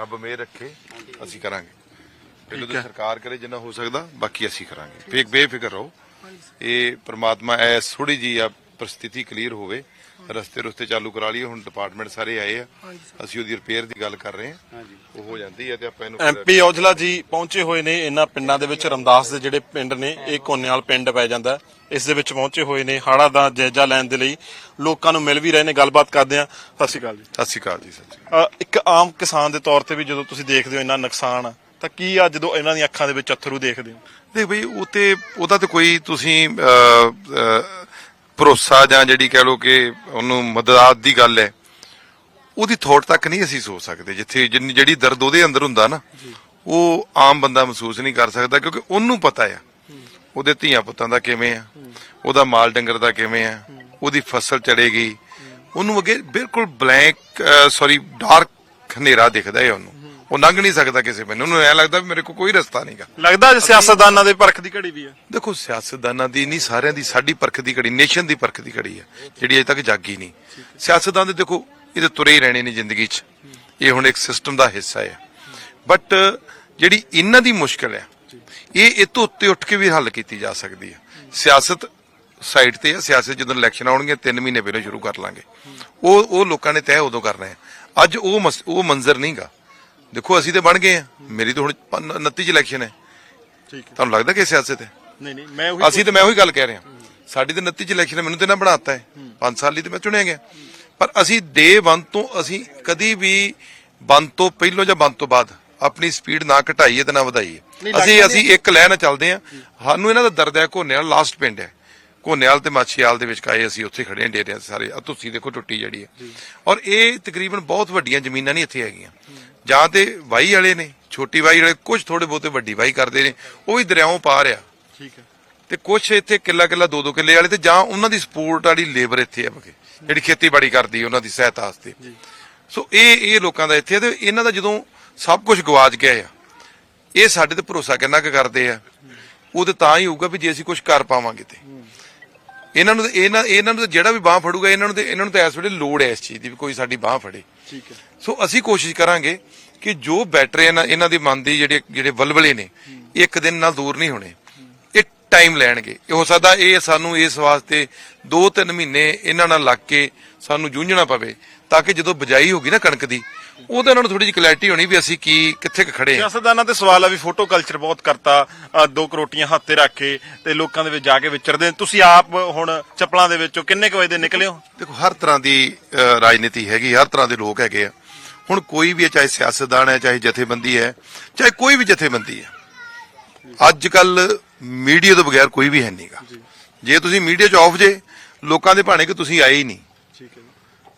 ਰੱਬ ਮਿਹਰ ਰੱਖੇ ਅਸੀਂ ਕਰਾਂਗੇ। ਪਹਿਲਾਂ ਤਾਂ ਸਰਕਾਰ ਕਰੇ ਜਿੰਨਾ ਹੋ ਸਕਦਾ ਬਾਕੀ ਅਸੀਂ ਕਰਾਂਗੇ। ਫੇਕ ਬੇਫਿਕਰ ਰਹੋ। ਇਹ ਪ੍ਰਮਾਤਮਾ ਐਸ ਥੋੜੀ ਜੀ ਆ ਪਰਿਸਥਿਤੀ ਕਲੀਅਰ ਹੋਵੇ ਰਸਤੇ ਰਸਤੇ ਚਾਲੂ ਕਰਾ ਲਈਏ ਹੁਣ ਡਿਪਾਰਟਮੈਂਟ ਸਾਰੇ ਆਏ ਆ। ਅਸੀਂ ਉਹਦੀ ਰਿਪੇਅਰ ਦੀ ਗੱਲ ਕਰ ਰਹੇ ਹਾਂ। ਉਹ ਹੋ ਜਾਂਦੀ ਹੈ ਤੇ ਆਪਾਂ ਇਹਨੂੰ ਐਮਪੀ ਔਜਲਾ ਜੀ ਪਹੁੰਚੇ ਹੋਏ ਨੇ ਇਹਨਾਂ ਪਿੰਡਾਂ ਦੇ ਵਿੱਚ ਰਮਦਾਸ ਦੇ ਜਿਹੜੇ ਪਿੰਡ ਨੇ ਇਹ ਕੋਨੇਵਾਲ ਪਿੰਡ ਪੈ ਜਾਂਦਾ। ਇਸ ਦੇ ਵਿੱਚ ਪਹੁੰਚੇ ਹੋਏ ਨੇ ਹਾੜਾ ਦਾ ਜਾਇਜ਼ਾ ਲੈਣ ਦੇ ਲਈ ਲੋਕਾਂ ਨੂੰ ਮਿਲ ਵੀ ਰਹੇ ਨੇ ਗੱਲਬਾਤ ਕਰਦੇ ਆ ਸਤਿ ਸ਼੍ਰੀ ਅਕਾਲ ਜੀ। ਸਤਿ ਸ਼੍ਰੀ ਅਕਾਲ ਜੀ ਸਤਿ ਸ਼੍ਰੀ ਅਕਾਲ। ਅ, ਇੱਕ ਆਮ ਕਿਸਾਨ ਦੇ ਤੌਰ ਤੇ ਵੀ ਜਦੋਂ ਤੁਸੀਂ ਦੇਖਦੇ ਹੋ ਇੰਨਾ ਨੁਕਸਾਨ ਤਾਂ ਕੀ ਆ ਜਦੋਂ ਇਹਨਾਂ ਦੀਆਂ ਅੱਖਾਂ ਦੇ ਵਿੱਚ ਅਥਰੂ ਦੇਖਦੇ ਹੋ? ਦੇਖ ਬਈ ਉਹ ਤੇ ਉਹਦਾ ਤੇ ਕੋਈ ਤੁਸੀਂ ਭਰੋਸਾ ਜਾਂ ਜਿਹੜੀ ਕਹਿ ਲੋ ਕਿ ਉਹਨੂੰ ਮਦਦਾਤ ਦੀ ਗੱਲ ਹੈ ਉਹਦੀ ਥੋੜ ਤੱਕ ਨਹੀਂ ਅਸੀਂ ਸੋਚ ਸਕਦੇ। ਜਿੱਥੇ ਜਿਹੜੀ ਦਰਦ ਉਹਦੇ ਅੰਦਰ ਹੁੰਦਾ ਨਾ ਉਹ ਆਮ ਬੰਦਾ ਮਹਿਸੂਸ ਨਹੀਂ ਕਰ ਸਕਦਾ ਕਿਉਂਕਿ ਉਹਨੂੰ ਪਤਾ ਆ। ਉਹਦੇ ਧੀਆਂ ਪੁੱਤਾਂ ਦਾ ਕਿਵੇਂ ਆ? ਉਹਦਾ ਮਾਲ ਡੰਗਰ ਦਾ ਕਿਵੇਂ ਆ? ਉਹਦੀ ਫਸਲ ਚੜੇਗੀ ਉਹਨੂੰ ਅੱਗੇ ਬਿਲਕੁਲ ਬਲੈਂਕ ਸੌਰੀ ਡਾਰਕ ਹਨੇਰਾ ਦਿਖਦਾ ਹੈ ਉਹਨੂੰ। ਉਹ ਲੰਘ ਨਹੀਂ ਸਕਦਾ ਕਿਸੇ ਬੰਨੇ। ਉਹਨੂੰ ਐ ਲੱਗਦਾ ਵੀ ਮੇਰੇ ਕੋਲ ਕੋਈ ਰਸਤਾ ਨਹੀਂਗਾ। ਲੱਗਦਾ ਜੇ ਸਿਆਸਤਦਾਨਾਂ ਦੇ ਪਰਖ ਦੀ ਘੜੀ ਵੀ ਹੈ। ਦੇਖੋ ਸਿਆਸਤਦਾਨਾਂ ਦੀ ਨਹੀਂ ਸਾਰਿਆਂ ਦੀ ਸਾਡੀ ਪਰਖ ਦੀ ਘੜੀ ਨੇਸ਼ਨ ਦੀ ਪਰਖ ਦੀ ਘੜੀ ਹੈ ਜਿਹੜੀ ਅਜੇ ਤੱਕ ਜਾਗੀ ਨਹੀਂ। ਸਿਆਸਤਦਾਨ ਦੇ ਦੇਖੋ ਇਹ ਤਾਂ ਤੁਰੇ ਹੀ ਰਹਿਣੇ ਨੇ ਜ਼ਿੰਦਗੀ 'ਚ। ਇਹ ਹੁਣ ਇੱਕ ਸਿਸਟਮ ਦਾ ਹਿੱਸਾ ਹੈ। ਬਟ ਜਿਹੜੀ ਇਹਨਾਂ ਦੀ ਮੁਸ਼ਕਲ ਹੈ ਇਹ ਇਹ ਤੋਂ ਉੱਤੇ ਉੱਠ ਕੇ ਵੀ ਹੱਲ ਕੀਤੀ ਜਾ ਸਕਦੀ ਹੈ। ਸਿਆਸਤ ਸਾਈਡ ਤੇ ਹੈ ਸਿਆਸਤ ਜਦੋਂ ਇਲੈਕਸ਼ਨ ਆਉਣਗੇ 3 ਮਹੀਨੇ ਪਹਿਲਾਂ ਸ਼ੁਰੂ ਕਰ ਲਾਂਗੇ। ਉਹ ਉਹ ਲੋਕਾਂ ਨੇ ਤੈਅ ਉਦੋਂ ਕਰਨਾ ਹੈ। ਅੱਜ ਉਹ ਉਹ ਮੰਜ਼ਰ ਨਹੀਂਗਾ। ਦੇਖੋ ਅਸੀਂ ਤੇ ਬਣ ਗਏ ਆ ਮੇਰੀ ਤਾਂ ਹੁਣ 29 ਚ ਇਲੈਕਸ਼ਨ ਹੈ। ਠੀਕ ਹੈ। ਤੁਹਾਨੂੰ ਲੱਗਦਾ ਕਿ ਸਿਆਸਤ ਹੈ? ਨਹੀਂ ਨਹੀਂ ਮੈਂ ਉਹੀ ਅਸੀਂ ਤੇ ਮੈਂ ਉਹੀ ਗੱਲ ਕਹਿ ਰਿਹਾ। ਸਾਡੀ ਤੇ 29 ਚ ਇਲੈਕਸ਼ਨ ਮੈਨੂੰ ਤੇ ਨਾ ਬਣਾਤਾ ਹੈ। 5 ਸਾਲ ਲਈ ਤੇ ਮੈਂ ਚੁਣਿਆ ਗਿਆ। ਪਰ ਅਸੀਂ ਡੇ 1 ਤੋਂ ਅਸੀਂ ਕਦੀ ਵੀ ਬੰਦ ਤੋਂ ਪਹਿਲਾਂ ਜਾਂ ਬੰਦ ਤੋਂ ਬਾਅਦ ਆਪਣੀ ਸਪੀਡ ਨਾ ਘਟਾਈਏ ਤੇ ਨਾ ਵਧਾਈਏ। ਅਸੀਂ ਅਸੀਂ ਇੱਕ ਲੈਣ ਚੱਲਦੇ ਆ ਸਾਨੂੰ ਇਹਨਾਂ ਦਾ ਦਰਦ ਹੈ ਘੋਨੇਵਾਲ ਲਾਸਟ ਪਿੰਡ ਹੈ। ਘੋਨੇਵਾਲ ਤੇ ਮਾਛੀਵਾਲ ਦੇ ਵਿਚਕਾਏ ਅਸੀਂ ਉੱਥੇ ਖੜੇ ਹਾਂ 'ਚ ਸਾਰੇ। ਆ ਤੁਸੀਂ ਦੇਖੋ ਟੁੱਟੀ ਜਿਹੜੀ ਹੈ। ਔਰ ਇਹ ਤਕਰੀਬਨ ਬਹੁਤ ਵੱਡੀਆਂ ਜ਼ਮੀਨਾਂ ਨਹੀਂ ਇੱਥੇ ਹੈਗੀਆਂ। ਜਾਂ ਤੇ ਵਾਈ ਵਾਲੇ ਨੇ ਛੋਟੀ ਵਾਈ ਵਾਲੇ ਕੁਝ ਥੋੜੇ ਬਹੁਤੇ ਵੱਡੀ ਵਾਈ ਕਰਦੇ ਨੇ ਉਹ ਵੀ ਦਰਿਆਓਂ ਪਾਰ ਆ। ਠੀਕ ਹੈ। ਤੇ ਕੁਛ ਇੱਥੇ ਕਿੱਲਾ ਕਿੱਲਾ ਦੋ ਦੋ ਕਿੱਲੇ ਵਾਲੇ ਤੇ ਜਾਂ ਉਹਨਾਂ ਦੀ ਸਪੋਰਟ ਵਾਲੀ ਲੇਬਰ ਇੱਥੇ ਆ ਬਗੇ ਜਿਹੜੀ ਖੇਤੀਬਾੜੀ ਕਰਦੀ ਉਹਨਾਂ ਦੀ ਸਹਾਇਤਾ ਵਾਸਤੇ। ਸੋ ਇਹ ਇਹ ਲੋਕਾਂ ਦਾ ਇੱਥੇ ਤੇ ਇਹਨਾਂ ਦਾ ਜਦੋਂ ਸਭ ਕੁਝ ਗਵਾਚ ਗਿਆ ਆ ਇਹ ਸਾਡੇ ਤੇ ਭਰੋਸਾ ਕਿੰਨਾ ਕੁ ਕਰਦੇ ਆ ਉਹ ਤੇ ਤਾਂ ਹੀ ਹੋਊਗਾ ਵੀ ਜੇ ਅਸੀਂ ਕੁਝ ਕਰ ਪਾਵਾਂਗੇ ਤੇ। ਇਹਨਾਂ ਨੂੰ ਇਹਨਾਂ ਇਹਨਾਂ ਨੂੰ ਜਿਹੜਾ ਵੀ ਬਾਹ ਫੜੂਗਾ ਇਹਨਾਂ ਨੂੰ ਤੇ ਇਹਨਾਂ ਨੂੰ ਤਾਂ ਇਸ ਵੇਲੇ ਲੋੜ ਹੈ ਇਸ ਚੀਜ਼ ਦੀ ਵੀ ਕੋਈ ਸਾਡੀ ਬਾਹ ਫੜੇ। ਠੀਕ ਹੈ। ਸੋ ਅਸੀਂ ਕੋਸ਼ਿਸ਼ ਕਰਾਂਗੇ ਕਿ ਜੋ ਬੈਟਰ ਇਹਨਾਂ ਇਹਨਾਂ ਦੀ ਮਨ ਦੀ ਜਿਹੜੇ ਜਿਹੜੇ ਵਲਵਲੇ ਨੇ ਇੱਕ ਦਿਨ ਨਾਲ ਦੂਰ ਨਹੀਂ ਹੋਣੇ। ਇਹ ਟਾਈਮ ਲੈਣਗੇ। ਇਹ ਹੋ ਸਕਦਾ ਇਹ ਸਾਨੂੰ ਇਸ ਵਾਸਤੇ 2-3 ਮਹੀਨੇ ਇਹਨਾਂ ਨਾਲ ਲੱਗ ਕੇ ਸਾਨੂੰ ਜੂਝਣਾ ਪਵੇ। ਤਾਂ ਕਿ ਜਦੋਂ ਬਜਾਈ ਹੋਗੀ ਨਾ ਕਣਕ ਦੀ ਉਹਦੇ ਨਾਲ ਥੋੜੀ ਜਿਹੀ ਕਲੈਰਿਟੀ ਹੋਣੀ ਵੀ ਅਸੀਂ ਕੀ ਕਿੱਥੇ ਖੜੇ ਹਾਂ। ਸਿਆਸਤਦਾਨਾਂ ਤੇ ਸਵਾਲ ਆ ਵੀ ਫੋਟੋ ਕਲਚਰ ਬਹੁਤ ਕਰਤਾ ਦੋ ਕਰੋਟੀਆਂ ਹੱਥ ਰੱਖ ਕੇ ਤੇ ਲੋਕਾਂ ਦੇ ਵਿੱਚ ਜਾ ਕੇ ਵਿਚਰਦੇ। ਤੁਸੀਂ ਆਪ ਹੁਣ ਚੱਪਲਾਂ ਦੇ ਵਿੱਚੋਂ ਕਿੰਨੇ ਕੁ ਵਜੇ ਦੇ ਨਿਕਲੇ ਹੋ? ਦੇਖੋ ਹਰ ਤਰ੍ਹਾਂ ਦੀ ਰਾਜਨੀਤੀ ਹੈਗੀ ਹਰ ਤਰ੍ਹਾਂ ਦੇ ਲੋਕ ਹੈਗੇ ਆ। ਹੁਣ ਕੋਈ ਵੀ ਚਾਹੇ ਸਿਆਸਤਦਾਨ ਹੈ ਚਾਹੇ ਜਥੇਬੰਦੀ ਹੈ ਚਾਹੇ ਕੋਈ ਵੀ ਜਥੇਬੰਦੀ ਹੈ ਅੱਜ ਕੱਲ ਮੀਡੀਆ ਤੋਂ ਬਗੈਰ ਕੋਈ ਵੀ ਹੈ ਨਹੀਂਗਾ ਜੇ। ਤੁਸੀਂ ਮੀਡੀਆ 'ਚ ਆਫ ਜੇ ਲੋਕਾਂ ਦੇ ਭਾਣੇ ਕਿ ਤੁਸੀਂ ਆਏ ਹੀ ਨਹੀਂ ਠੀਕ ਹੈ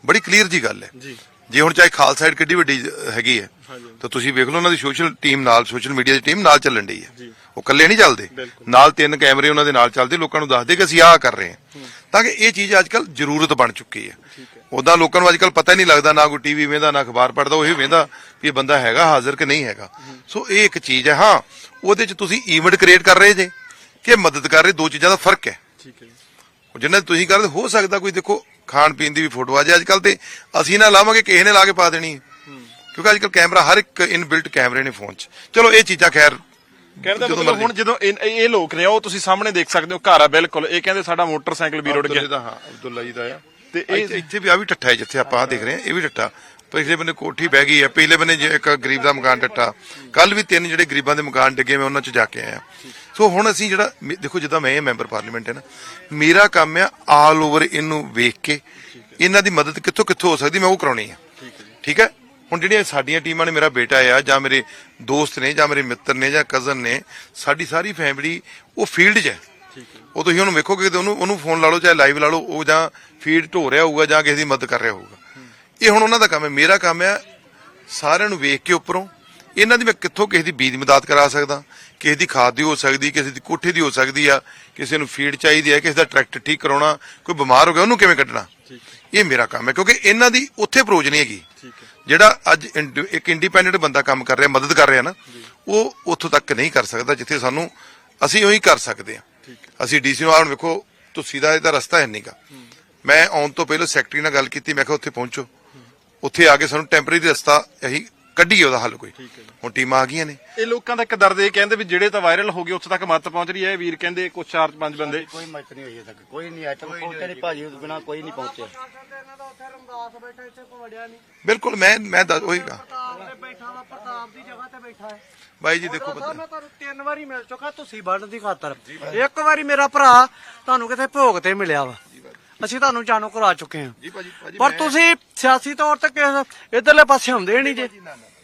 ਬੜੀ ਕਲੀਅਰ ਜੀ ਗੱਲ ਹੈ। ਜੀ। ਜੇ ਹੁਣ ਚਾਹੇ ਖਾਲਸਾ ਏਡ ਕਿੱਡੀ ਵੱਡੀ ਹੈਗੀ ਹੈ ਤਾਂ ਤੁਸੀਂ ਵੇਖ ਲਓ ਉਹਨਾਂ ਦੀ ਸੋਸ਼ਲ ਟੀਮ ਨਾਲ ਸੋਸ਼ਲ ਮੀਡੀਆ ਦੀ ਟੀਮ ਨਾਲ ਚੱਲਣ ਡਈ ਹੈ। ਉਹ ਇਕੱਲੇ ਨਹੀਂ ਚੱਲਦੇ। ਨਾਲ ਤਿੰਨ ਕੈਮਰੇ ਉਹਨਾਂ ਦੇ ਨਾਲ ਚੱਲਦੇ ਲੋਕਾਂ ਨੂੰ ਦੱਸਦੇ ਕਿ ਅਸੀਂ ਆਹ ਕਰ ਰਹੇ ਹਾਂ। ਤਾਂ ਕਿ ਇਹ ਚੀਜ਼ ਅੱਜ ਕੱਲ ਜ਼ਰੂਰਤ ਬਣ ਚੁੱਕੀ ਹੈ। ਉਦਾਂ ਲੋਕਾਂ ਨੂੰ ਅੱਜ ਕੱਲ ਪਤਾ ਹੀ ਨਹੀਂ ਲੱਗਦਾ ਨਾ ਕੋਈ ਟੀਵੀ ਵੇਂਦਾ ਨਾ ਅਖਬਾਰ ਪੜਦਾ ਉਹ ਹੀ ਵੇਂਦਾ ਵੀ ਇਹ ਬੰਦਾ ਹੈਗਾ ਹਾਜ਼ਰ ਕਿ ਨਹੀਂ ਹੈਗਾ। ਸੋ ਇਹ ਇੱਕ ਚੀਜ਼ ਹੈ ਹਾਂ ਉਹਦੇ 'ਚ ਤੁਸੀਂ ਇਵੈਂਟ ਕ੍ਰੀਏਟ ਕਰ ਰਹੇ ਜੇ ਕਿ ਮਦਦ ਕਰ ਰਹੇ ਦੋ ਚੀਜ਼ਾਂ ਦਾ ਫ਼ਰਕ ਹੈ। ਠੀਕ ਹੈ ਜਿੰਨਾ ਤੁਸੀਂ ਕਰਦੇ ਹੋ ਸਕਦਾ ਕੋਈ ਦੇਖੋ ਖਾਣ ਪੀਣ ਦੀ ਵੀ ਫੋਟੋ ਆ ਜੇ ਅੱਜ ਕੱਲ ਤੇ ਅਸੀਂ ਨਾ ਲਾਵਾਂਗੇ ਕਿਸੇ ਨੇ ਲਾ ਕੇ ਪਾ ਦੇਣੀ ਹੈ। ਕਿਉਂਕਿ ਅੱਜ ਕੱਲ ਕੈਮਰਾ ਹਰ ਇੱਕ ਇਨਬਿਲਟ ਕੈਮਰੇ ਨੇ ਫੋਨ 'ਚ। ਚਲੋ ਇਹ ਚੀਜ਼ਾਂ ਖੈਰ ਜਦੋਂ ਮਤਲਬ ਮਰਜ਼ੀ। ਹੁਣ ਜਦੋਂ ਇਹ ਇਹ ਲੋਕ ਨੇ ਉਹ ਤੁਸੀਂ ਸਾਹਮਣੇ ਦੇਖ ਸਕਦੇ ਹੋ ਘਰ ਆ ਬਿਲਕੁਲ। ਇਹ ਕਹਿੰਦੇ ਸਾਡਾ ਮੋਟਰਸਾਈਕਲ ਵੀ ਰੁੜ ਅਬਦੁੱਲੇ ਗਿਆ ਦਾ ਹਾਂ ਅਬਦੁੱਲਾ ਜੀ ਦਾ ਆ। ਤੇ ਇਹ- ਇੱਥੇ ਵੀ ਆ ਵੀ ਟੱਠਾ ਹੈ ਜਿੱਥੇ ਆਪਾਂ ਦੇਖ ਰਹੇ ਹਾਂ ਇਹ ਵੀ ਟੱਠਾ ਪਿਛਲੇ ਬੰਨੇ ਕੋਠੀ ਬਹਿ ਗਈ ਹੈ ਪਿਛਲੇ ਬੰਨੇ ਜੇ ਇੱਕ ਗਰੀਬ ਦਾ ਮਕਾਨ ਟੱਟਾ ਕੱਲ ਵੀ ਤਿੰਨ ਜਿਹੜੇ ਗਰੀਬਾਂ ਦੇ ਮਕਾਨ ਡਿੱਗੇ ਮੈਂ ਉਹਨਾਂ 'ਚ ਜਾ ਕੇ ਆਇਆ। ਸੋ ਹੁਣ ਅਸੀਂ ਜਿਹੜਾ ਦੇਖੋ ਜਿੱਦਾਂ ਮੈਂ ਇਹ ਮੈਂਬਰ ਪਾਰਲੀਮੈਂਟ ਹੈ ਨਾ ਮੇਰਾ ਕੰਮ ਆ ਆਲ ਓਵਰ ਇਹਨੂੰ ਵੇਖ ਕੇ ਇਹਨਾਂ ਦੀ ਮਦਦ ਕਿੱਥੋਂ ਕਿੱਥੋਂ ਹੋ ਸਕਦੀ ਮੈਂ ਉਹ ਕਰਾਉਣੀ ਆ। ਠੀਕ ਹੈ ਹੁਣ ਜਿਹੜੀਆਂ ਸਾਡੀਆਂ ਟੀਮਾਂ ਨੇ ਮੇਰਾ ਬੇਟਾ ਆ ਜਾਂ ਮੇਰੇ ਦੋਸਤ ਨੇ ਜਾਂ ਮੇਰੇ ਮਿੱਤਰ ਨੇ ਜਾਂ ਕਜ਼ਨ ਨੇ ਸਾਡੀ ਸਾਰੀ ਫੈਮਿਲੀ ਉਹ ਫੀਲਡ 'ਚ ਹੈ। ਉਹ ਤੁਸੀਂ ਉਹਨੂੰ ਵੇਖੋਗੇ ਤੇ ਉਹਨੂੰ ਉਹਨੂੰ ਫੋਨ ਲਾ ਲਓ ਚਾਹੇ ਲਾਈਵ ਲਾ ਲਓ ਉਹ ਜਾਂ ਫੀਡ ਢੋ ਰਿਹਾ ਹੋਊਗਾ ਜਾਂ ਕਿਸੇ ਦੀ ਮਦਦ ਕਰ ਰਿਹਾ ਹੋਊਗਾ। ਇਹ ਹੁਣ ਉਹਨਾਂ ਦਾ ਕੰਮ ਹੈ ਮੇਰਾ ਕੰਮ ਹੈ ਸਾਰਿਆਂ ਨੂੰ ਵੇਖ ਕੇ ਉੱਪਰੋਂ ਇਹਨਾਂ ਦੀ ਮੈਂ ਕਿੱਥੋਂ ਕਿਸੇ ਦੀ ਬੀਜ ਮਦਦ ਕਰਾ ਸਕਦਾ ਕਿਸੇ ਦੀ ਖਾਦ ਦੀ ਹੋ ਸਕਦੀ ਕਿਸੇ ਦੀ ਕੋਠੇ ਦੀ ਹੋ ਸਕਦੀ ਆ ਕਿਸੇ ਨੂੰ ਫੀਡ ਚਾਹੀਦੀ ਹੈ ਕਿਸੇ ਦਾ ਟਰੈਕਟਰ ਠੀਕ ਕਰਾਉਣਾ ਕੋਈ ਬਿਮਾਰ ਹੋ ਗਿਆ ਉਹਨੂੰ ਕਿਵੇਂ ਕੱਢਣਾ? ਇਹ ਮੇਰਾ ਕੰਮ ਹੈ ਕਿਉਂਕਿ ਇਹਨਾਂ ਦੀ ਉੱਥੇ ਅਪਰੋਚ ਨਹੀਂ ਹੈਗੀ। ਜਿਹੜਾ ਅੱਜ ਇੱਕ ਇੰਡੀਪੈਂਡੈਂਟ ਬੰਦਾ ਕੰਮ ਕਰ ਰਿਹਾ ਮਦਦ ਕਰ ਰਿਹਾ ਨਾ ਉਹ ਉੱਥੋਂ ਤੱਕ ਨਹੀਂ ਕਰ ਸਕਦਾ ਜਿੱਥੇ ਸਾਨੂੰ ਅਸੀਂ ਉਹੀ ਕਰ ਸਕਦੇ ਹਾਂ। ਅਸੀਂ ਡੀਸੀ ਨੂੰ ਆਉਣ ਵੇਖੋ ਤੁਸੀਂ ਦਾ ਇਹਦਾ ਰਸਤਾ ਹੈ ਨਹੀਂਗਾ ਮੈਂ ਆਉਣ ਤੋਂ ਪਹਿਲਾਂ ਸੈਕਟਰੀ ਨਾਲ ਗੱਲ ਕੀਤੀ ਮੈਂ ਕਿਹਾ ਉੱਥੇ ਪਹੁੰਚੋ। ਉੱਥੇ ਆ ਕੇ ਸਾਨੂੰ ਟੈਂਪਰੇਰੀ ਰਸਤਾ ਇਹੀ ਕੱਢੀਏ ਉਹਦਾ ਹੱਲ ਕੋਈ। ਹੁਣ ਟੀਮਾਂ ਆ ਗਈਆਂ ਨੇ। ਇਹ ਲੋਕਾਂ ਦਾ ਇੱਕ ਦਰਦ ਇਹ ਕਹਿੰਦੇ ਵੀ ਜਿਹੜੇ ਤਾਂ ਵਾਇਰਲ ਹੋ ਗਏ ਉੱਥੇ ਤੱਕ ਮੱਤ ਪਹੁੰਚ ਰਹੀ ਹੈ। ਇਹ ਵੀਰ ਕਹਿੰਦੇ ਕੁਛ ਚਾਰ ਪੰਜ ਬੰਦੇ। ਕੋਈ ਮਦਦ ਨਹੀਂ ਹੋਈ ਅਜੇ ਤੱਕ। ਕੋਈ ਨਹੀਂ ਆਇਆ। ਤੱਕ ਪਹੁੰਚੇ ਨਹੀਂ ਭਾਜੀ ਉਸ ਬਿਨਾ ਕੋਈ ਨਹੀਂ ਪਹੁੰਚਿਆ। ਬਿਲਕੁਲ ਮੈਂ ਮੈਂ ਦੱਸ ਉਹੀ ਕਹਾਂ ਬੈਠਾ ਵਾ ਪ੍ਰਤਾਪ ਦੀ ਜਗ੍ਹਾ ਤੇ ਬੈਠਾ ਹੈ ਬਾਈ ਜੀ ਦੇਖੋ ਪਤਾ ਮੈਂ ਤੁਹਾਨੂੰ ਤਿੰਨ ਵਾਰੀ ਮਿਲ ਚੁੱਕਾ ਤੁਸੀਂ ਵੱਢਣ ਦੀ ਖਾਤਰ। ਇੱਕ ਵਾਰੀ ਮੇਰਾ ਭਰਾ ਤੁਹਾਨੂੰ ਕਿਤੇ ਭੋਗ ਤੇ ਮਿਲਿਆ ਵਾ। ਅਸੀਂ ਤੁਹਾਨੂੰ ਜਾਣੂ ਕਰਾ ਚੁੱਕੇ ਹਾਂ। ਜੀ ਭਾਜੀ ਭਾਜੀ ਪਰ ਤੁਸੀਂ ਸਿਆਸੀ ਤੌਰ ਤੇ ਕਿਸੇ ਇਧਰਲੇ ਪਾਸੇ ਹੁੰਦੇ ਨਹੀਂ ਜੇ।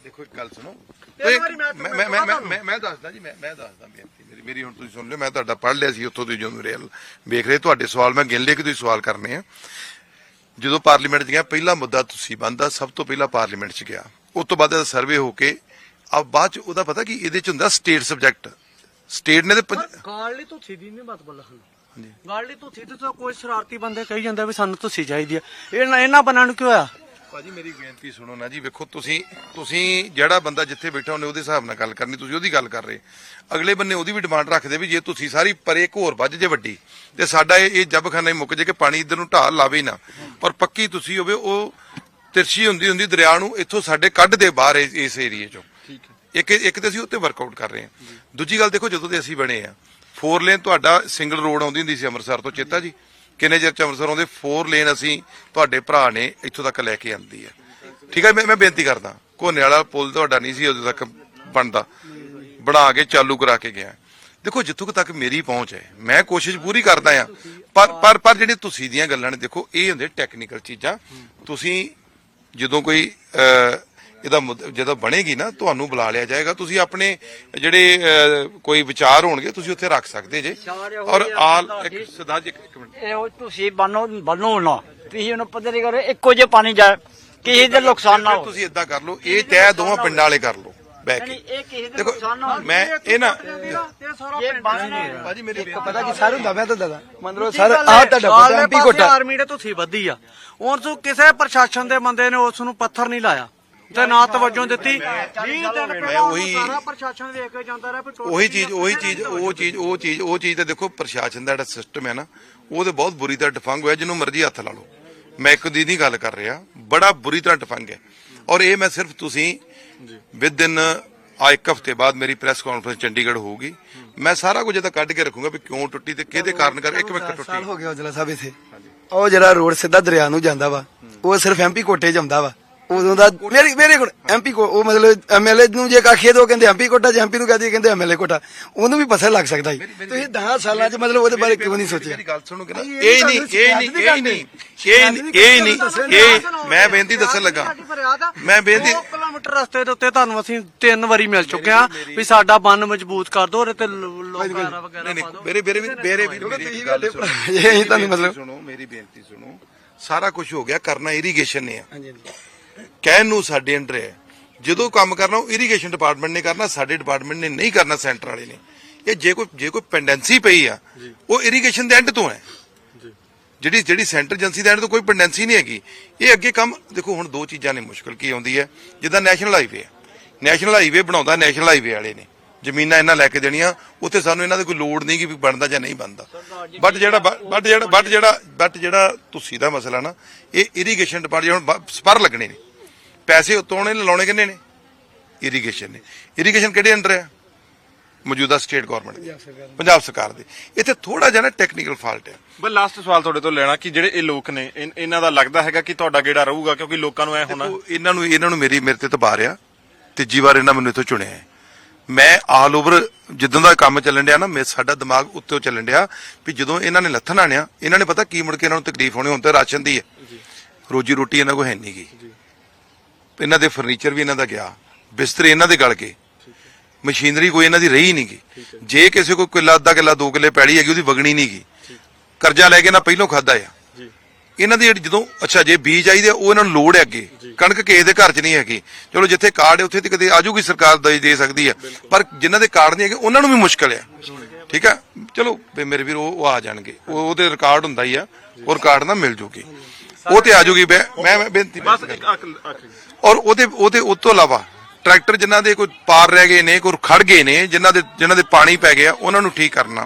ਦੇਖੋ ਇੱਕ ਗੱਲ ਸੁਣੋ। ਇੱਕ ਵਾਰੀ ਮੈਂ ਮੈਂ ਮੈਂ ਮੈਂ ਮੈਂ ਮੈਂ ਦੱਸਦਾ ਜੀ ਮੈਂ ਮੈਂ ਦੱਸਦਾ ਬੇਨਤੀ। ਮੇਰੀ ਮੇਰੀ ਹੁਣ ਤੁਸੀਂ ਸੁਣ ਲਿਓ ਮੈਂ ਤੁਹਾਡਾ ਪੜ੍ਹ ਲਿਆ ਸੀ ਉੱਥੋਂ ਤੁਸੀਂ ਜਦੋਂ ਮੇਰੇ ਵੱਲ ਵੇਖ ਰਹੇ ਤੁਹਾਡੇ ਸਵਾਲ ਮੈਂ ਗਿਣ ਲਏ ਕਿ ਤੁਸੀਂ ਸਵਾਲ ਕਰਨੇ ਆ। ਜਦੋਂ ਪਾਰਲੀਮੈਂਟ 'ਚ ਗਿਆ ਪਹਿਲਾ ਮੁੱਦਾ ਤੁਸੀਂ ਬੰਦਾ ਸਭ ਤੋਂ ਪਹਿਲਾਂ ਪਾਰਲੀਮੈਂਟ 'ਚ ਗਿਆ। ਉਸ ਤੋਂ ਬਾਅਦ ਇਹਦਾ ਸਰਵੇ ਹੋ ਕੇ ਆ ਬਾਅਦ 'ਚ ਉਹਦਾ ਪਤਾ ਕੀ ਇਹਦੇ 'ਚ ਹੁੰਦਾ ਸਟੇਟ ਸਬਜੈਕਟ। ਸਟੇਟ ਨੇ ਤੇ ਪੰਜ- ਗਾਲੀ ਤੁਸੀਂ ਦੀ ਨਹੀਂ ਮਤ ਬੋਲਾ ਗਾਲੀ ਤੁਸੀਂ ਤੇ ਤਾਂ ਕੋਈ ਸ਼ਰਾਰਤੀ ਬੰਦੇ ਕਹੀ ਜਾਂਦੇ ਵੀ ਸਾਨੂੰ ਤੁਸੀਂ ਚਾਹੀਦੀ ਆ। ਇਹਨਾਂ ਇਹਨਾਂ ਬੰਨਾਂ ਨੂੰ ਕੀ ਹੋਇਆ? ਭਾਜੀ ਮੇਰੀ ਬੇਨਤੀ ਸੁਣੋ ਨਾ ਜੀ ਵੇਖੋ ਤੁਸੀਂ ਤੁਸੀਂ ਜਿਹੜਾ ਬੰਦਾ ਜਿੱਥੇ ਬੈਠਾ ਉਹਨੇ ਉਹਦੇ ਹਿਸਾਬ ਨਾਲ ਗੱਲ ਕਰਨੀ ਤੁਸੀਂ ਉਹਦੀ ਗੱਲ ਕਰ ਰਹੇ। ਅਗਲੇ ਬੰਨੇ ਉਹਦੀ ਵੀ ਡਿਮਾਂਡ ਰੱਖਦੇ ਵੀ ਜੇ ਤੁਸੀਂ ਸਾਰੀ ਪਰੇ ਇੱਕ ਹੋਰ ਵੱਜ ਜੇ ਵੱਡੀ ਤੇ ਸਾਡਾ ਇਹ ਇਹ ਜਬਖਾਨਾ ਹੀ ਮੁੱਕ ਜੇ ਕਿ ਪਾਣੀ ਇਧਰ ਨੂੰ ਢਾਲ ਲਾਵੇ ਹੀ ਨਾ। ਪਰ ਪੱਕੀ ਤੁਸੀਂ ਹੋਵੇ ਉਹ ਤਿਰਛੀ ਹੁੰਦੀ ਹੁੰਦੀ ਦਰਿਆ ਨੂੰ ਇੱਥੋਂ ਸਾਡੇ ਕੱਢ ਦੇ ਬਾਹਰ ਇਸ- ਇਸ ਏਰੀਏ ਚੋਂ। ਠੀਕ ਹੈ। ਇੱਕ ਇੱਕ ਤੇ ਅਸੀਂ ਉੱਤੇ ਵਰਕਆਊਟ ਕਰ ਰਹੇ ਹਾਂ। ਦੂਜੀ ਗੱਲ ਦੇਖੋ ਜਦੋਂ ਦੇ ਅਸੀਂ ਬਣੇ ਆ ਫੋਰ ਲੇਨ ਤੁਹਾਡਾ ਸਿੰਗਲ ਰੋਡ ਆਉਂਦੀ ਹੁੰਦੀ ਸੀ ਅੰਮ੍ਰਿਤਸਰ ਤੋਂ, ਚੇਤਾ ਜੀ? ਕਿੰਨੇ ਚਿਰ ਚ ਅੰਮ੍ਰਿਤਸਰ ਆਉਂਦੇ? ਫੋਰ ਲੇਨ ਅਸੀਂ ਤੁਹਾਡੇ ਭਰਾ ਨੇ ਇੱਥੋਂ ਤੱਕ ਲੈ ਕੇ ਆਂਦੀ ਹੈ। ਠੀਕ ਹੈ, ਮੈਂ ਮੈਂ ਬੇਨਤੀ ਕਰਦਾ ਕੋਨੇ ਵਾਲਾ ਪੁਲ ਤੁਹਾਡਾ ਨਹੀਂ ਸੀ ਉਦੋਂ ਤੱਕ ਬਣਦਾ। ਬਣਾ ਕੇ, ਚਾਲੂ ਕਰਾ ਕੇ ਗਿਆ। ਦੇਖੋ, ਜਿੱਥੋਂ ਤੱਕ ਮੇਰੀ ਪਹੁੰਚ ਹੈ, ਮੈਂ ਕੋਸ਼ਿਸ਼ ਪੂਰੀ ਕਰਦਾ ਆ ਪਰ ਪਰ ਪਰ ਜਿਹੜੇ ਤੁਸੀਂ ਦੀਆਂ ਗੱਲਾਂ ਨੇ, ਦੇਖੋ, ਇਹ ਹੁੰਦੇ ਟੈਕਨੀਕਲ ਚੀਜ਼ਾਂ। ਤੁਸੀਂ ਜਦੋਂ ਕੋਈ ਇਹਦਾ ਜਦੋਂ ਬਣੇਗੀ ਨਾ ਤੁਹਾਨੂੰ ਬੁਲਾ ਲਿਆ ਜਾਏਗਾ। ਤੁਸੀਂ ਆਪਣੇ ਜਿਹੜੇ ਕੋਈ ਵਿਚਾਰ ਹੋਣਗੇ ਤੁਸੀਂ ਉੱਥੇ ਰੱਖ ਸਕਦੇ ਜੇ। ਔਰ ਆਲ ਇੱਕ ਸਦਾ ਜੀ ਇੱਕ ਮਿੰਟ। ਇਹ ਤੁਸੀਂ ਬੰਨੋ ਬੰਨੋ ਨਾ। ਤੁਸੀਂ ਉਹਨੂੰ ਪੱਧਰੀ ਕਰੋ ਇੱਕੋ ਜੇ ਪਾਣੀ ਜਾ ਕਿਸੇ ਦੇ ਨੁਕਸਾਨ ਨਾ ਹੋ ਤੁਸੀਂ ਇਦਾਂ ਕਰ ਲਓ ਇਹ ਤੈਅ ਦੋਵਾਂ ਪਿੰਡਾਂ ਵਾਲੇ ਕਰ ਲਓ ਬਹਿ ਨਹੀਂ ਕੇ ਇਹ ਕਿਸੇ ਦੇ ਦੇਖੋ ਨੁਕਸਾਨ ਨਾ ਹੋ ਮੈਂ ਇਹ ਨਾ ਭਾਜੀ ਮੇਰੀ ਪਤਾ ਕੀ ਸਰ ਹੁੰਦਾ ਮੈਂ ਤਾਂ ਦੱਸਦਾ ਮੰਨ ਲਓ ਸਰ ਆਹ? ਤੁਹਾਡਾ ਦੇ ਐਮਪੀ ਕੋਟਾ ਆਰਮੀ ਦੇ ਤੁਸੀਂ ਵੱਧੀ ਆ। ਹੁਣ ਤੂੰ ਕਿਸੇ ਪ੍ਰਸ਼ਾਸਨ ਦੇ ਬੰਦੇ ਨੇ ਉਸ ਨੂੰ ਪੱਥਰ ਨਹੀਂ ਲਾਇਆ। ਤੇ ਨਾ ਤਵੱਜੋ ਦਿੱਤੀ। 20 ਦਿਨ ਪਹਿਲਾਂ ਉਹੀ- ਸਾਰਾ ਪ੍ਰਸ਼ਾਸਨ ਵੇਖ ਕੇ ਜਾਂਦਾ ਰਿਹਾ ਵੀ ਟੁੱਟ ਉਹੀ ਚੀਜ਼ ਉਹੀ ਚੀਜ਼ ਉਹ ਚੀਜ਼ ਉਹ ਚੀਜ਼ ਉਹ ਚੀਜ਼ ਤੇ ਦੇਖੋ ਪ੍ਰਸ਼ਾਸਨ ਦਾ ਜਿਹੜਾ ਸਿਸਟਮ ਹੈ ਨਾ ਉਹ ਤੇ ਬਹੁਤ ਬੁਰੀ ਤਰ੍ਹਾਂ ਡਫੰਗ ਹੋਇਆ ਜਿਹਨੂੰ ਮਰਜ਼ੀ ਹੱਥ ਲਾ ਲਓ। ਮੈਂ ਇੱਕ ਦੀ ਨਹੀਂ ਗੱਲ ਕਰ ਰਿਹਾ ਬੜਾ ਬੁਰੀ ਤਰ੍ਹਾਂ ਡਫੰਗ ਹੈ। ਔਰ ਇਹ ਮੈਂ ਸਿਰਫ ਤੁਸੀਂ ਵਿਦ ਇਨ ਆ ਇੱਕ ਹਫ਼ਤੇ ਬਾਅਦ ਮੇਰੀ ਪ੍ਰੈਸ ਕਾਨਫਰੰਸ ਚੰਡੀਗੜ੍ਹ ਹੋਊਗੀ। ਮੈਂ ਸਾਰਾ ਕੁਝ ਇਹਦਾ ਕੱਢ ਕੇ ਰੱਖੂੰਗਾ ਵੀ ਕਿਉਂ ਟੁੱਟੀ ਤੇ ਕਿਹਦੇ ਕਾਰਨ ਕਰ ਇੱਕ ਮਿੰਟ ਸਾਲ ਟੁੱਟੀ। ਹੋ ਗਿਆ ਉਜਲਾ ਸਾਹਿਬ ਇੱਥੇ। ਉਹ ਜਿਹੜਾ ਰੋਡ ਸਿੱਧਾ ਦਰਿਆ ਨੂੰ ਜਾਂਦਾ ਵਾ ਉਹ ਸਿਰਫ ਐਮਪੀ ਕੋਟੇ 'ਚ ਆਉਂਦਾ ਵਾ। ਉਦੋਂ ਦਾ ਮੇਰੀ ਮੇਰੇ ਕੋਲ ਐਮਪੀ ਕੋ ਉਹ ਮਤਲਬ ਐਮਐਲਏ ਨੂੰ ਜੇ ਕਾਖੇ ਦੋ ਕਹਿੰਦੇ ਐਮਪੀ ਕੋਟਾ ਜੇ ਐਮਪੀ ਨੂੰ ਕਹਦੇ ਕਹਿੰਦੇ ਐਮਐਲਏ ਕੋਟਾ। ਉਹਨੂੰ ਵੀ ਪਤਾ ਲੱਗ ਸਕਦਾ ਜੀ। ਤੁਸੀਂ 10 ਸਾਲਾਂ 'ਚ ਮਤਲਬ ਉਹਦੇ ਬਾਰੇ ਕਿਉਂ ਨਹੀਂ ਸੋਚਿਆ ਮੇਰੀ ਗੱਲ ਸੁਣੋਗੇ ਨਾ ਨਹੀਂ, ਇਹ ਨਹੀਂ ਇਹ ਨਹੀਂ ਇਹ ਨਹੀਂ ਇਹ ਨਹੀਂ ਇਹ ਨਹੀਂ ਇਹ ਮੈਂ ਬੇਨਤੀ ਦੱਸਣ ਲੱਗਾ। ਮੈਂ ਬੇਨਤੀ ਦੋ ਕਿਲੋਮੀਟਰ ਰਸਤੇ ਦੇ ਉੱਤੇ ਤੁਹਾਨੂੰ ਅਸੀਂ ਤਿੰਨ ਵਾਰੀ ਮਿਲ ਚੁੱਕੇ ਆ ਵੀ ਸਾਡਾ ਬੰਨ ਮਜ਼ਬੂਤ ਕਰ ਦਿਓ ਤੇ ਲੋਕਾਂ ਵਗੈਰਾ ਨਹੀਂ ਨਹੀਂ ਪਾ ਦਿਓ। ਮੇਰੇ ਮੇਰੇ ਵੀ ਮੇਰੇ ਵੀ ਮੇਰੀ ਗੱਲ ਸੁਣੋ। ਇਹ ਅਸੀਂ ਤੁਹਾਨੂੰ ਮਤਲਬ ਸੁਣੋ ਮੇਰੀ ਬੇਨਤੀ ਸੁਣੋ। ਸਾਰਾ ਕੁਝ ਹੋ ਗਿਆ ਕਰਨਾ ਇਰੀਗੇਸ਼ਨ ਨੇ ਆ। ਹਾਂਜੀ ਹਾਂਜੀ। ਕਹਿਣ ਨੂੰ ਸਾਡੇ ਅੰਡਰ ਹੈ। ਜਦੋਂ ਕੰਮ ਕਰਨਾ ਉਹ ਇਰੀਗੇਸ਼ਨ ਡਿਪਾਰਟਮੈਂਟ ਨੇ ਕਰਨਾ ਸਾਡੇ ਡਿਪਾਰਟਮੈਂਟ ਨੇ ਨਹੀਂ ਕਰਨਾ ਸੈਂਟਰ ਵਾਲੇ ਨੇ। ਇਹ ਜੇ ਕੋਈ ਜੇ ਕੋਈ ਪੈਂਡੈਂਸੀ ਪਈ ਆ ਉਹ ਇਰੀਗੇਸ਼ਨ ਦੇ ਐਂਡ ਤੋਂ ਹੈ। ਜਿਹੜੀ ਜਿਹੜੀ ਸੈਂਟਰ ਏਜੰਸੀ ਦੇ ਐਂਡ ਤੋਂ ਕੋਈ ਪੈਂਡੈਂਸੀ ਨਹੀਂ ਹੈਗੀ। ਇਹ ਅੱਗੇ ਕੰਮ ਦੇਖੋ ਹੁਣ ਦੋ ਚੀਜ਼ਾਂ ਨੇ ਮੁਸ਼ਕਲ ਕੀ ਆਉਂਦੀ ਹੈ। ਜਿੱਦਾਂ ਨੈਸ਼ਨਲ ਹਾਈਵੇ ਹੈ। ਨੈਸ਼ਨਲ ਹਾਈਵੇ ਬਣਾਉਂਦਾ ਨੈਸ਼ਨਲ ਹਾਈਵੇ ਵਾਲੇ ਨੇ। ਜ਼ਮੀਨਾਂ ਇਹਨਾਂ ਲੈ ਕੇ ਦੇਣੀਆਂ ਉੱਥੇ ਸਾਨੂੰ ਇਹਨਾਂ ਦੀ ਕੋਈ ਲੋੜ ਨਹੀਂ ਕਿ ਵੀ ਬਣਦਾ ਜਾਂ ਨਹੀਂ ਬਣਦਾ। ਬਟ ਜਿਹੜਾ ਬਟ ਜਿਹੜਾ ਬਟ ਜਿਹੜਾ ਬਟ ਜਿਹੜਾ ਤੁਸੀਂ ਦਾ ਮਸਲਾ ਨਾ ਇਹ ਇਰੀਗੇਸ਼ਨ ਡਿਪਾਰਟਮੈਂਟ ਹੁਣ ਸਪਰ ਲੱਗਣੇ ਨੇ। ਪੈਸੇ ਉਤੋਂ ਨੇ ਲਾਉਣੇ ਕਿੰਨੇ ਨੇ? ਇਰੀਗੇਸ਼ਨ ਨੇ। ਇਰੀਗੇਸ਼ਨ ਕਿਹੜੇ ਅੰਡਰ ਹੈ? ਮੌਜੂਦਾ ਸਟੇਟ ਗਵਰਨਮੈਂਟ ਦੇ। ਪੰਜਾਬ ਸਰਕਾਰ ਦੇ। ਇੱਥੇ ਥੋੜਾ ਜਿਹਾ ਨਾ ਟੈਕਨੀਕਲ ਫਾਲਟ ਹੈ। ਬਸ ਲਾਸਟ ਸਵਾਲ ਤੁਹਾਡੇ ਤੋਂ ਲੈਣਾ ਕਿ ਜਿਹੜੇ ਇਹ ਲੋਕ ਨੇ ਇਹਨਾਂ ਦਾ ਲੱਗਦਾ ਹੈਗਾ ਕਿ ਤੁਹਾਡਾ ਗੇੜਾ ਰਹੂਗਾ ਕਿਉਂਕਿ ਲੋਕਾਂ ਨੂੰ ਐ ਹੋਣਾ? ਇਹਨਾਂ ਨੂੰ ਇਹਨਾਂ ਨੂੰ ਮੇਰੀ ਮੇਰੇ ਤੇ ਤਬਾਰ ਆ ਤੀਜੀ ਵਾਰ ਇਹਨਾਂ ਮੈਨੂੰ ਇੱਥੋਂ ਚੁਣਿਆ ਹੈ। ਮੈਂ ਆਲ ਓਵਰ ਜਿੱਦਾਂ ਦਾ ਕੰਮ ਚੱਲਣ ਡਿਆ ਨਾ ਮੇ ਸਾਡਾ ਦਿਮਾਗ ਉੱਤੇ ਚੱਲਣ ਡਿਆ ਵੀ ਜਦੋਂ ਇਹਨਾਂ ਨੇ ਲੱਥਣ ਆਣਿਆ ਇਹਨਾਂ ਨੇ ਪਤਾ ਕੀ ਮੁੜ ਕੇ ਇਹਨਾਂ ਨੂੰ ਤਕਲੀਫ ਹੋਣੀ ਹੁਣ ਤੇ ਰਾਸ਼ਨ ਦੀ ਹੈ। ਰੋਜੀ ਰੋਟੀ ਇਹਨਾਂ ਕੋਲ ਹੈ ਨਹੀਂ ਗੀ। ਇਹਨਾਂ ਦੇ ਫਰਨੀਚਰ ਵੀ ਇਹਨਾਂ ਦਾ ਗਿਆ ਬਿਸਤਰੇ ਇਹਨਾਂ ਦੇ ਗਲ ਗਏ ਮਸ਼ੀਨਰੀ ਕੋਈ ਇਹਨਾਂ ਦੀ ਰਹੀ ਨਹੀਂ ਗੀ ਜੇ ਕਿਸੇ ਕੋਈ ਕਿੱਲਾ ਅੱਧਾ ਕਿੱਲਾ ਦੋ ਕਿੱਲੇ ਪੈੜੀ ਹੈਗੀ ਉਹਦੀ ਵਗਣੀ ਨਹੀਂ ਗੀ ਕਰਜ਼ਾ ਲੈ ਕੇ ਨਾ ਪਹਿਲੋਂ ਖਾਦਾ ਆ। ਇਹਨਾਂ ਦੀ ਜਦੋਂ ਅੱਛਾ ਜੇ ਬੀਜ ਚਾਹੀਦੇ ਆ, ਉਹ ਇਹਨਾਂ ਨੂੰ ਲੋੜ ਹੈ ਅੱਗੇ। ਕਣਕ ਕਿਸੇ ਦੇ ਘਰ 'ਚ ਨਹੀਂ ਹੈਗੀ। ਚਲੋ ਜਿੱਥੇ ਕਾਰਡ ਹੈ ਉੱਥੇ ਤੇ ਕਦੇ ਆਜੂਗੀ ਸਰਕਾਰ ਦੇ ਦੇ ਸਕਦੀ ਹੈ ਪਰ ਜਿਨ੍ਹਾਂ ਦੇ ਕਾਰਡ ਨਹੀਂ ਹੈਗੇ ਉਹਨਾਂ ਨੂੰ ਵੀ ਮੁਸ਼ਕਲ ਹੈ। ਠੀਕ ਹੈ ਚਲੋ ਮੇਰੇ ਵੀਰ ਉਹ ਆ ਜਾਣਗੇ। ਉਹ ਉਹਦੇ ਰਿਕਾਰਡ ਹੁੰਦਾ ਹੀ ਆ। ਉਹ ਰਿਕਾਰਡ ਨਾਲ ਮਿਲ ਜੂਗੀ। ਉਹ ਤੇ ਆਜੂਗੀ ਮੈਂ ਬੇਨਤੀ ਬਸ ਇੱਕ ਆਖਰ ਔਰ ਉਹਦੇ ਉਹਦੇ ਉਸ ਤੋਂ ਇਲਾਵਾ ਟਰੈਕਟਰ ਜਿਨ੍ਹਾਂ ਦੇ ਕੋਈ ਪਾਰ ਰਹਿ ਗਏ ਨੇ, ਕੋਈ ਖੜ ਗਏ ਨੇ, ਜਿਨ੍ਹਾਂ ਦੇ ਜਿਨ੍ਹਾਂ ਦੇ ਪਾਣੀ ਪੈ ਗਿਆ, ਉਹਨਾਂ ਨੂੰ ਠੀਕ ਕਰਨਾ।